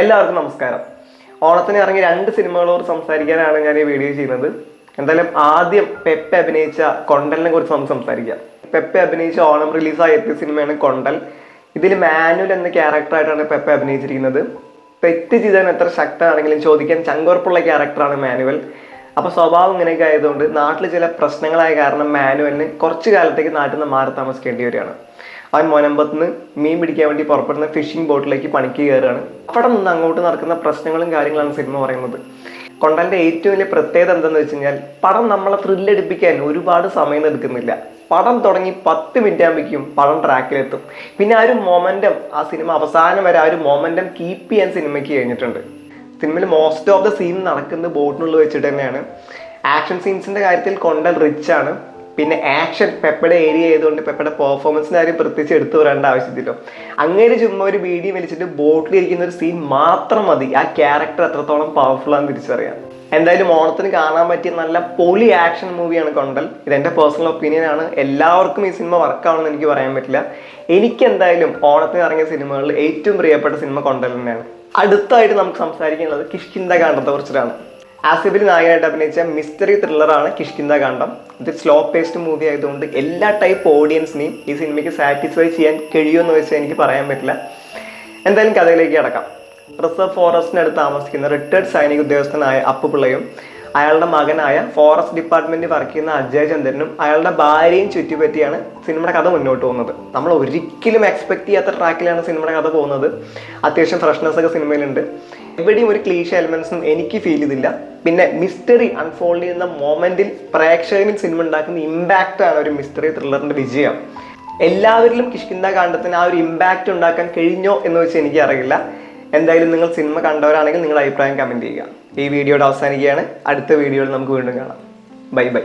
എല്ലാവർക്കും നമസ്കാരം. ഓണത്തിന് ഇറങ്ങി രണ്ട് സിനിമകളോട് സംസാരിക്കാനാണ് ഞാൻ ഈ വീഡിയോ ചെയ്യുന്നത്. എന്തായാലും ആദ്യം പെപ്പെ അഭിനയിച്ച കൊണ്ടലിനെ കുറിച്ച് നമുക്ക് സംസാരിക്കാം. പെപ്പെ അഭിനയിച്ച ഓണം റിലീസായ എത്തിയ സിനിമയാണ് കൊണ്ടൽ. ഇതിൽ മാനുവൽ എന്ന ക്യാരക്ടറായിട്ടാണ് പെപ്പെ അഭിനയിച്ചിരിക്കുന്നത്. തെറ്റ് ചെയ്താൽ എത്ര ശക്തമാണെങ്കിലും ചോദിക്കാൻ ചങ്കുറപ്പുള്ള ക്യാരക്ടറാണ് മാനുവൽ. അപ്പോൾ സ്വഭാവം ഇങ്ങനെയൊക്കെ ആയതുകൊണ്ട് നാട്ടിൽ ചില പ്രശ്നങ്ങളായ കാരണം മാനുവലിന് കുറച്ച് കാലത്തേക്ക് നാട്ടിൽ നിന്ന് മാറി താമസിക്കേണ്ടി വരികയാണ്. അവൻ മൊനമ്പത്തുനിന്ന് മീൻ പിടിക്കാൻ വേണ്ടി പുറപ്പെടുന്ന ഫിഷിംഗ് ബോട്ടിലേക്ക് പണിക്ക് കയറുകയാണ്. അവിടെ നിന്ന് അങ്ങോട്ട് നടക്കുന്ന പ്രശ്നങ്ങളും കാര്യങ്ങളാണ് സിനിമ പറയുന്നത്. കൊണ്ടലിന്റെ ഏറ്റവും വലിയ പ്രത്യേകത എന്താണെന്ന് വെച്ച് കഴിഞ്ഞാൽ പടം നമ്മളെ ത്രില്ലടിപ്പിക്കാൻ ഒരുപാട് സമയം എടുക്കുന്നില്ല. പടം തുടങ്ങി പത്ത് മിനിറ്റ് ആകുമ്പോഴേക്കും പടം ട്രാക്കിലെത്തും പിന്നെ ആ ഒരു മൊമെന്റം ആ സിനിമ അവസാനം വരെ ആ ഒരു മൊമെന്റം കീപ്പ് ചെയ്യാൻ സിനിമയ്ക്ക് കഴിഞ്ഞിട്ടുണ്ട്. സിനിമയിൽ മോസ്റ്റ് ഓഫ് ദ സീൻ നടക്കുന്നത് ബോട്ടിനുള്ളിൽ വെച്ചിട്ട് തന്നെയാണ്. ആക്ഷൻ സീൻസിന്റെ കാര്യത്തിൽ കൊണ്ടൽ റിച്ച് ആണ്. പിന്നെ ആക്ഷൻ പെപ്പയുടെ ഏരിയ ആയതുകൊണ്ട് പെപ്പയുടെ പെർഫോമൻസിന്റെ കാര്യം പ്രത്യേകിച്ച് എടുത്തു പറയേണ്ട ആവശ്യത്തില്ലോ. അങ്ങനെ ചുമ്മാ ഒരു ബീഡി വലിച്ചിട്ട് ബോട്ടിൽ ഇരിക്കുന്ന ഒരു സീൻ മാത്രം മതി. ആ ക്യാരക്ടർ എത്രത്തോളം പവർഫുൾ ആണെന്ന് തിരിച്ചറിയാം എന്തായാലും ഓണത്തിന് കാണാൻ പറ്റിയ നല്ല പൊളി ആക്ഷൻ മൂവിയാണ് കൊണ്ടൽ ഇതെന്റെ പേഴ്സണൽ ഒപ്പീനിയൻ ആണ്. എല്ലാവർക്കും ഈ സിനിമ വർക്കാണെന്ന് എനിക്ക് പറയാൻ പറ്റില്ല. എനിക്ക് എന്തായാലും ഓണത്തിന് ഇറങ്ങിയ സിനിമകളിൽ ഏറ്റവും പ്രിയപ്പെട്ട സിനിമ കൊണ്ടൽ തന്നെയാണ്. അടുത്തായിട്ട് നമുക്ക് സംസാരിക്കാനുള്ളത് കിഷ്കിന്ത കാണ്ടത്തെ കുറിച്ചിട്ടാണ്. ആസിഫിൽ നായകനായിട്ട് അഭിനയിച്ച മിസ്റ്ററി ത്രില്ലറാണ് കിഷ്കിന്ദ കാണ്ഡം. ഇത് സ്ലോ പേസ്ഡ് മൂവി ആയതുകൊണ്ട് എല്ലാ ടൈപ്പ് ഓഡിയൻസിനെയും ഈ സിനിമയ്ക്ക് സാറ്റിസ്ഫൈ ചെയ്യാൻ കഴിയുമെന്ന് വെച്ചാൽ എനിക്ക് പറയാൻ പറ്റില്ല. എന്തായാലും കഥയിലേക്ക് കിടക്കാം. റിസർവ് ഫോറസ്റ്റിനടുത്ത് താമസിക്കുന്ന റിട്ടയർഡ് സൈനിക ഉദ്യോഗസ്ഥനായ അപ്പുപിള്ളയും അയാളുടെ മകനായ ഫോറസ്റ്റ് ഡിപ്പാർട്ട്മെന്റിൽ വർക്ക് ചെയ്യുന്ന അജയ് ചന്ദ്രനും അയാളുടെ ഭാര്യയും ചുറ്റിപ്പറ്റിയാണ് സിനിമയുടെ കഥ മുന്നോട്ട് പോകുന്നത്. നമ്മൾ ഒരിക്കലും എക്സ്പെക്ട് ചെയ്യാത്ത ട്രാക്കിലാണ് സിനിമയുടെ കഥ പോകുന്നത്. അത്യാവശ്യം ഫ്രഷ്നെസ് ഒക്കെ സിനിമയിലുണ്ട്. എവിടെയും ഒരു ക്ലീഷ എലമെന്റ്സും എനിക്ക് ഫീൽ ചെയ്തില്ല. പിന്നെ മിസ്റ്ററി അൺഫോൾഡ് ചെയ്യുന്ന മൊമെന്റിൽ പ്രേക്ഷകനിൽ സിനിമ ഉണ്ടാക്കുന്ന ഇമ്പാക്റ്റ് ആണ് ഒരു മിസ്റ്ററി ത്രില്ലറിന്റെ വിജയം. എല്ലാവരിലും കിഷ്കിന്ദ കാണ്ഡത്തിന് ആ ഒരു ഇമ്പാക്റ്റ് ഉണ്ടാക്കാൻ കഴിഞ്ഞോ എന്ന് വെച്ചാൽ എനിക്ക് അറിയില്ല എന്തായാലും നിങ്ങൾ സിനിമ കണ്ടവരാണെങ്കിൽ നിങ്ങളുടെ അഭിപ്രായം കമന്റ് ചെയ്യുക. ഈ വീഡിയോയുടെ അവസാനിക്കുകയാണ്. അടുത്ത വീഡിയോയിൽ നമുക്ക് വീണ്ടും കാണാം. Bye bye